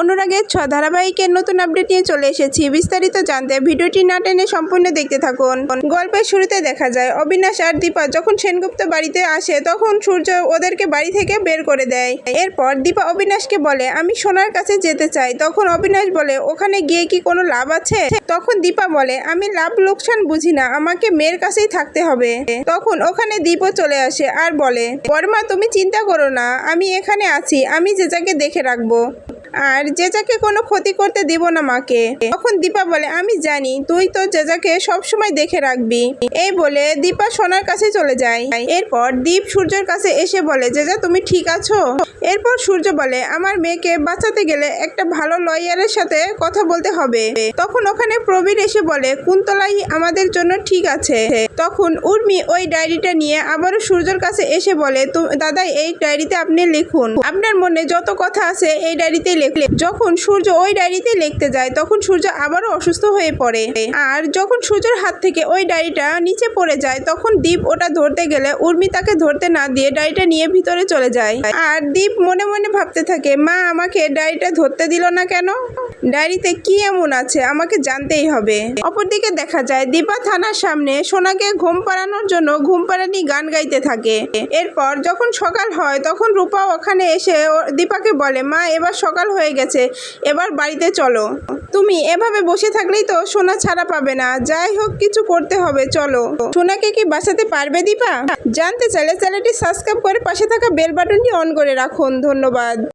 অনুরাগের ছ ধারাবাহিকের নতুন আপডেট নিয়ে চলে এসেছি। বিস্তারিত জানতে ভিডিওটি না টেনে সম্পূর্ণ দেখতে থাকুন। গল্পের শুরুতে দেখা যায়, অবিনাশ আর দীপা যখন সেনগুপ্ত বাড়িতে আসে, তখন সূর্য ওদেরকে বাড়ি থেকে বের করে দেয়। এরপর দীপা অবিনাশকে বলে, আমি সোনার কাছে যেতে চাই। তখন অবিনাশ বলে, ওখানে গিয়ে কি কোনো লাভ আছে? তখন দীপা বলে, আমি লাভ লোকসান বুঝি না, আমাকে মেয়ের কাছেই থাকতে হবে। তখন ওখানে দীপও চলে আসে আর বলে বর্মা তুমি চিন্তা করো না, আমি এখানে আছি, আমি জেজাকে দেখে রাখব। আর জেজাকে কোনো ক্ষতি করতে দিব না মাকে। তখন দীপা বলে, আমি জানি, তুই তো জেজাকে সব সময় দেখে রাখবি। এই বলে দীপা সোনার কাছে চলে যায়। এরপর দীপ সূর্যের কাছে এসে বলে, জেজা, তুমি ঠিক আছো? এরপর সূর্য বলে, আমার মেয়েকে বাঁচাতে গেলে একটা ভালো লয়ারের সাথে কথা বলতে হবে। তখন ওখানে প্রবীর এসে বলে, কুন্তলাই আমাদের জন্য ঠিক আছে। তখন উর্মি ওই ডায়েরিটা নিয়ে আবারও সূর্যর কাছে এসে বলে, "তু- দাদা, এই ডায়েরিতে আপনি লিখুন। আপনার মনে যত কথা আছে এই ডায়েরিতে যখন সূর্য ওই ডায়েরিতে লিখতে যায়, তখন সূর্য আবারও অসুস্থ হয়ে পড়ে। আর যখন সূর্যের হাত থেকে ওই ডায়েরিটা নিচে পড়ে যায়, তখন দীপ ওটা ধরতে গেলে উর্মি তাকে ধরতে না দিয়ে ডায়েরিটা নিয়ে ভিতরে চলে যায়। আর দীপ মনে মনে ভাবতে থাকে, মা, আমাকে ডায়েরিটা ধরতে দিল না কেন? ডায়েরিতে কি এমন আছে? আমাকে জানতেই হবে। অপরদিকে দেখা যায়, দীপা থানার সামনে সোনাকে ঘুম পাড়ানোর জন্য ঘুম পাড়ানি গান গাইতে থাকে। এরপর যখন সকাল হয়, তখন রূপা ওখানে এসে দীপাকে বলে, মা, এবার সকাল হয়ে গেছে। এবার বাড়িতে চলো। তুমি এভাবে বসে থাকলেই তো সোনা ছাড়া পাবে না। যাই হোক, কিছু করতে হবে, চলো। সোনাকে কি বাঁচাতে পারবে দীপা? জানতে চাইলে চ্যানেলটি সাবস্ক্রাইব করে পাশে থাকা বেল বাটনটি অন করে রাখুন। ধন্যবাদ।